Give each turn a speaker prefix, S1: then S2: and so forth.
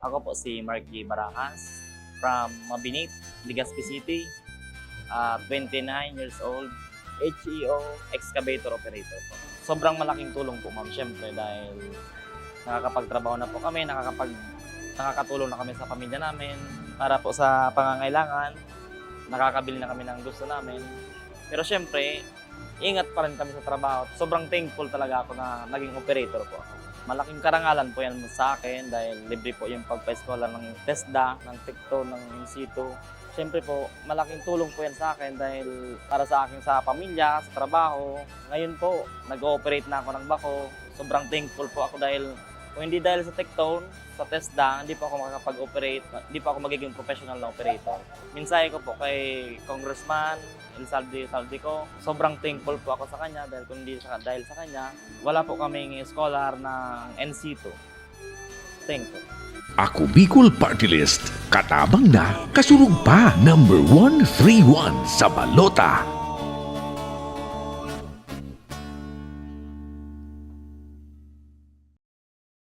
S1: Ako po si Marky Barajas from Mabinit, Legazpi City. Uh, 29 years old. HEO excavator operator po. Sobrang malaking tulong po ma'am syempre dahil nakakapagtrabaho na po kami, nakakapag nakakatulong na kami sa pamilya namin para po sa pangangailangan. Nakakabili na kami ng gusto namin. Pero syempre, ingat pa rin kami sa trabaho. Sobrang thankful talaga ako na naging operator po ako. Malaking karangalan po yan sa akin dahil libre po yung pagpa-eskwela ng TESDA, ng TECTO, ng INSITU. Siyempre po, malaking tulong po yan sa akin dahil para sa akin sa pamilya, sa trabaho. Ngayon po, nag-ooperate na ako ng bako. Sobrang thankful po ako dahil kung hindi dahil sa TECTO, sa TESDA, hindi po ako makakapag-operate, hindi po ako magiging professional na operator. Minsahe ko po kay Congressman Elsaldi Saldico, sobrang thankful po ako sa kanya dahil kung hindi sa, dahil sa kanya, wala po kaming scholar ng NC2. Thank you.
S2: Ako Bicol Party List. Katabang na, kasurug pa. Number 131 sa balota.